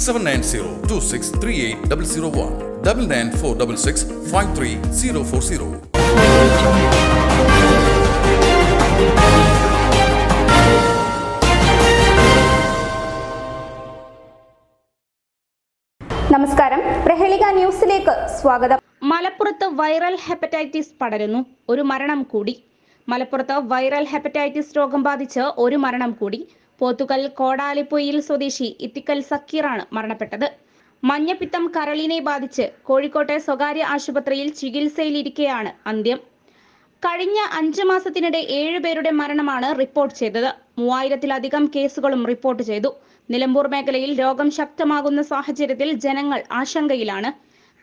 Seven nine zero two six three eight double zero one double nine four double six five three zero four zero നമസ്കാരം. പ്രഹേളിക ന്യൂസിലേക്ക് സ്വാഗതം. മലപ്പുറത്ത് viral hepatitis പടരുന്നു ഒരു മരണം കൂടി. മലപ്പുറത്ത് വൈറൽ ഹെപ്പറ്റൈറ്റിസ് രോഗം ബാധിച്ച് ഒരു മരണം കൂടി. പോത്തുകൽ കോടാലിപ്പൊയിൽ സ്വദേശി ഇത്തിക്കൽ സക്കീറാണ് മരണപ്പെട്ടത്. മഞ്ഞപ്പിത്തം കരളിനെ ബാധിച്ച് കോഴിക്കോട്ടെ സ്വകാര്യ ആശുപത്രിയിൽ ചികിത്സയിലിരിക്കെയാണ് അന്ത്യം. കഴിഞ്ഞ അഞ്ചു മാസത്തിനിടെ ഏഴ് പേരുടെ മരണമാണ് റിപ്പോർട്ട് ചെയ്തത്. മൂവായിരത്തിലധികം കേസുകളും റിപ്പോർട്ട് ചെയ്തു. നിലമ്പൂർ മേഖലയിൽ രോഗം ശക്തമാകുന്ന സാഹചര്യത്തിൽ ജനങ്ങൾ ആശങ്കയിലാണ്.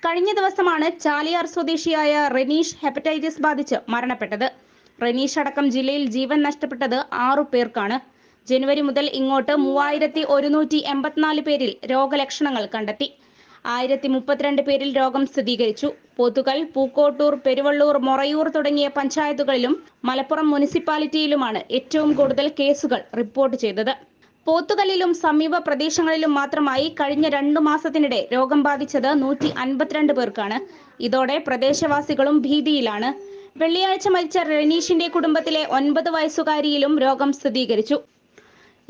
കഴിഞ്ഞ ദിവസമാണ് ചാലിയാർ സ്വദേശിയായ റെനീഷ് ഹെപ്പറ്റൈറ്റിസ് ബാധിച്ച് മരണപ്പെട്ടത്. റെനീഷ് അടക്കം ജില്ലയിൽ ജീവൻ നഷ്ടപ്പെട്ടത് ആറു പേർക്കാണ്. ജനുവരി മുതൽ ഇങ്ങോട്ട് മൂവായിരത്തി ഒരുന്നൂറ്റി എൺപത്തിനാല് പേരിൽ രോഗലക്ഷണങ്ങൾ കണ്ടെത്തി. ആയിരത്തി മുപ്പത്തിരണ്ട് പേരിൽ രോഗം സ്ഥിരീകരിച്ചു. പോത്തുകൽ പൂക്കോട്ടൂർ പെരുവള്ളൂർ മൊറയൂർ തുടങ്ങിയ പഞ്ചായത്തുകളിലും മലപ്പുറം മുനിസിപ്പാലിറ്റിയിലുമാണ് ഏറ്റവും കൂടുതൽ കേസുകൾ റിപ്പോർട്ട് ചെയ്തത്. പോത്തുകല്ലിലും സമീപ പ്രദേശങ്ങളിലും മാത്രമായി കഴിഞ്ഞ രണ്ടു മാസത്തിനിടെ രോഗം ബാധിച്ചത് നൂറ്റി അൻപത്തിരണ്ട് പേർക്കാണ്. ഇതോടെ പ്രദേശവാസികളും ഭീതിയിലാണ്. വെള്ളിയാഴ്ച മരിച്ച റെനീഷിന്റെ കുടുംബത്തിലെ ഒൻപത് വയസ്സുകാരിയിലും രോഗം സ്ഥിരീകരിച്ചു.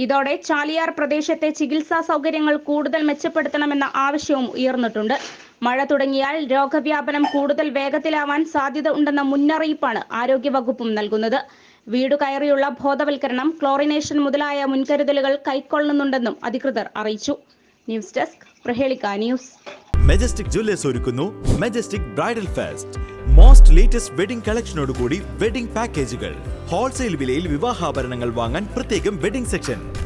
ഇതോടെ ചാലിയാർ പ്രദേശത്തെ ചികിത്സാ സൗകര്യങ്ങൾ കൂടുതൽ മെച്ചപ്പെടുത്തണമെന്ന ആവശ്യവും ഉയർന്നിട്ടുണ്ട്. മഴ തുടങ്ങിയാൽ രോഗവ്യാപനം കൂടുതൽ വേഗത്തിലാവാൻ സാധ്യത ഉണ്ടെന്ന മുന്നറിയിപ്പാണ് ആരോഗ്യവകുപ്പും നൽകുന്നത്. വീടു കയറിയുള്ള ബോധവൽക്കരണം ക്ലോറിനേഷൻ മുതലായ മുൻകരുതലുകൾ കൈക്കൊള്ളുന്നുണ്ടെന്നും അധികൃതർ അറിയിച്ചു. News desk Prahelika news. Majestic jewellers ഒരുക്കുന്നു majestic bridal fest most latest wedding കളക്ഷനോടുകൂടി wedding പാക്കേജുകൾ ഹോൾസെയിൽ വിലയിൽ വിവാഹാഭരണങ്ങൾ വാങ്ങാൻ പ്രത്യേകം വെഡിംഗ് സെക്ഷൻ